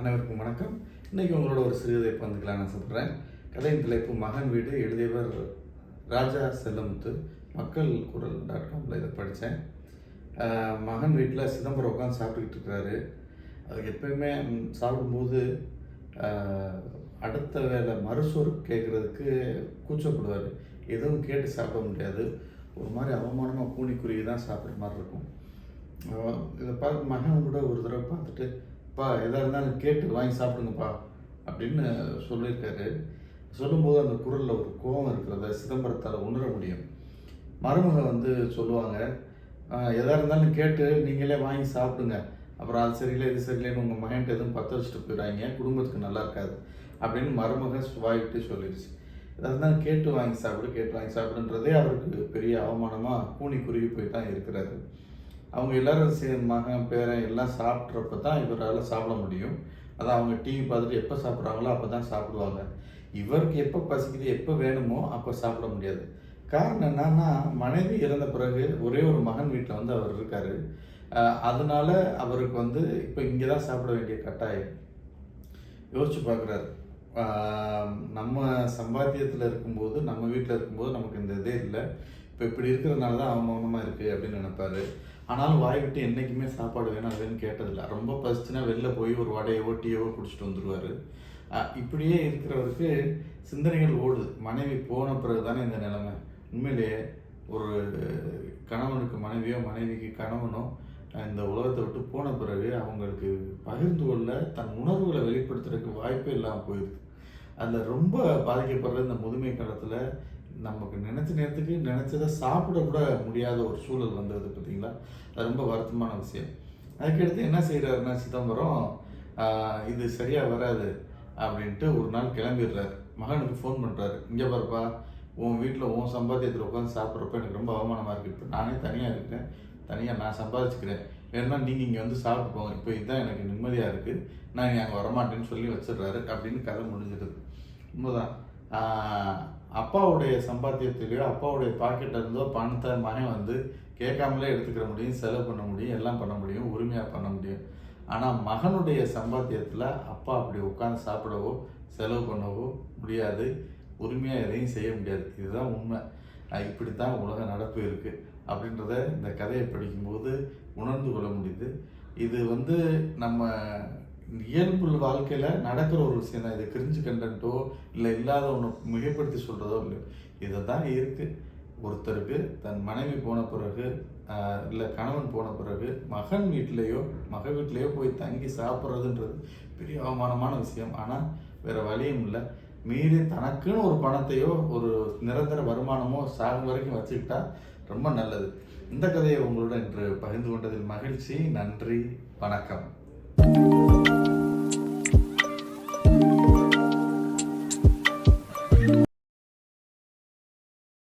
அனைவருக்கும் வணக்கம். இன்றைக்கி உங்களோட ஒரு சிறுகதை பந்துக்கலாம்னு சொல்கிறேன் கதையின் தலைப்பு மகன் வீடு எழுதியவர் ராஜா செல்லமுத்து மக்கள் குரல் டாட் காமில் இதை படித்தேன். மகன் வீட்டில் சிதம்பரம் உட்காந்து சாப்பிட்டுக்கிட்டு இருக்கிறாரு. அது எப்பயுமே சாப்பிடும்போது அடுத்த வேலை மறுசோறு கேட்குறதுக்கு கூச்சப்படுவார். எதுவும் கேட்டு சாப்பிட முடியாது. ஒரு மாதிரி அவமானமாக கூனி குறுகி தான் சாப்பிட்ற மாதிரி இருக்கும். இதை பார்த்து மகன் கூட ஒரு தடவை பார்த்துட்டு பா எதாக இருந்தாலும் கேட்டு வாங்கி சாப்பிடுங்கப்பா அப்படின்னு சொல்லியிருக்காரு. சொல்லும்போது அந்த குரலில் ஒரு கோபம் இருக்கிறத சிதம்பரத்தால் உணர முடியும். மருமக வந்து சொல்லுவாங்க எதாக இருந்தாலும் கேட்டு நீங்களே வாங்கி சாப்பிடுங்க. அப்புறம் அது சரியில்லை இது சரியில்லைன்னு உங்கள் மைண்ட் எதுவும் பற்ற வச்சுட்டு போயிடாங்க குடும்பத்துக்கு நல்லா இருக்காது அப்படின்னு மருமக வாய்விட்டு சொல்லிடுச்சு. எதாக இருந்தாலும் கேட்டு வாங்கி சாப்பிடு கேட்டு வாங்கி சாப்பிடுன்றதே அவருக்கு பெரிய அவமானமாக கூனி குறுகி போய் தான் இருக்கிறாரு அவங்க எல்லாரும் சே மகன் பேரன் எல்லாம் சாப்பிட்றப்ப தான் இவரால் சாப்பிட முடியும். அதான் அவங்க டிவி பார்த்துட்டு எப்போ சாப்பிட்றாங்களோ அப்போ தான் சாப்பிடுவாங்க. இவருக்கு எப்போ பசிக்குது எப்போ வேணுமோ அப்போ சாப்பிட முடியாது. காரணம் என்னன்னா மனைவி இறந்த பிறகு ஒரே ஒரு மகன் வீட்டில் வந்து அவர் இருக்கார். அதனால அவருக்கு வந்து இப்போ இங்கே தான் சாப்பிட வேண்டிய கட்டாயம். யோசிச்சு பார்க்குறாரு நம்ம சம்பாத்தியத்தில் இருக்கும்போது நம்ம வீட்டில் இருக்கும்போது நமக்கு இந்த இதே இல்லை. இப்போ இப்படி இருக்கிறதுனால தான் அவமானமாக இருக்குது அப்படின்னு நினைப்பாரு. ஆனாலும் வாய் விட்டு என்றைக்குமே சாப்பாடு வேணும் அது வேணும் கேட்டதில்ல. ரொம்ப பசிச்சுன்னா வெளில போய் ஒரு வடையவோ டீயவோ குடிச்சிட்டு வந்துடுவார் இப்படியே இருக்கிறவருக்கு சிந்தனைகள் ஓடுது. மனைவி போன பிறகு தானே இந்த நிலைமை. உண்மையிலேயே ஒரு கணவனுக்கு மனைவியோ மனைவிக்கு கணவனோ இந்த உலகத்தை விட்டு போன பிறகு அவங்களுக்கு பகிர்ந்து கொள்ள தன் உணர்வுகளை வெளிப்படுத்துறதுக்கு வாய்ப்பே இல்லாமல் போயிடுது. அதில் ரொம்ப பாதிக்கப்படுற இந்த முதுமை காலத்தில் நமக்கு நினச்ச நேரத்துக்கு நினச்சதை சாப்பிட கூட முடியாத ஒரு சூழல் வந்தது பார்த்தீங்களா? அது ரொம்ப வருத்தமான விஷயம். அதுக்கடுத்து என்ன செய்கிறாருன்னா சிதம்பரம் இது சரியாக வராது அப்படின்ட்டு ஒரு நாள் கிளம்பிடுறாரு. மகனுக்கு ஃபோன் பண்ணுறாரு இங்கே பாருப்பா உன் வீட்டில் உன் சம்பாத்தியத்தில் உட்காந்து சாப்பிட்றப்ப எனக்கு ரொம்ப அவமானமாக இருக்குது இப்போ நானே தனியாக இருக்கேன். தனியாக நான் சம்பாதிச்சுக்கிறேன். வேணும்னா நீங்கள் இங்கே வந்து சாப்பிட்டு போங்க. இப்போ இதுதான் எனக்கு நிம்மதியாக இருக்குது நான் இங்கே அங்கே வரமாட்டேன்னு சொல்லி வச்சிடுறாரு அப்படின்னு கதை முடிஞ்சிடுது. உண்மைதான். அப்பாவுடைய சம்பாத்தியத்திலேயோ அப்பாவுடைய பாக்கெட்டில் இருந்தோ பணத்தை மகன் வந்து கேட்காமலே எடுத்துக்கிற முடியும் செலவு பண்ண முடியும் எல்லாம் பண்ண முடியும் உரிமையாக பண்ண முடியும். ஆனால் மகனுடைய சம்பாத்தியத்தில் அப்பா அப்படி உட்காந்து சாப்பிடவோ செலவு பண்ணவோ முடியாது. உரிமையாக எதையும் செய்ய முடியாது. இதுதான் உண்மை. இப்படி தான் உலக நடப்பு இருக்குது அப்படின்றத இந்த கதையை படிக்கும்போது உணர்ந்து கொள்ள முடியுது. இது வந்து நம்ம இயல்பு வாழ்க்கையில் நடக்கிற ஒரு விஷயம் தான். இது கிரிஞ்சு கண்டன்ட்டோ இல்லை இல்லாத ஒன்று மிகப்படுத்தி சொல்கிறதோ இல்லை. இதை தான் இருக்குது ஒருத்தருக்கு தன் மனைவி போன பிறகு இல்லை கணவன் போன பிறகு மகன் வீட்டிலையோ மக வீட்டிலையோ போய் தங்கி சாப்பிட்றதுன்றது பெரிய அவமானமான விஷயம். ஆனால் வேறு வழியும் இல்லை. மீறி தனக்குன்னு ஒரு பணத்தையோ ஒரு நிரந்தர வருமானமோ சாகும் வரைக்கும் வச்சுக்கிட்டா ரொம்ப நல்லது. இந்த கதையை உங்களுடன் இன்று பகிர்ந்து கொண்டதில் மகிழ்ச்சி. நன்றி. வணக்கம். うん。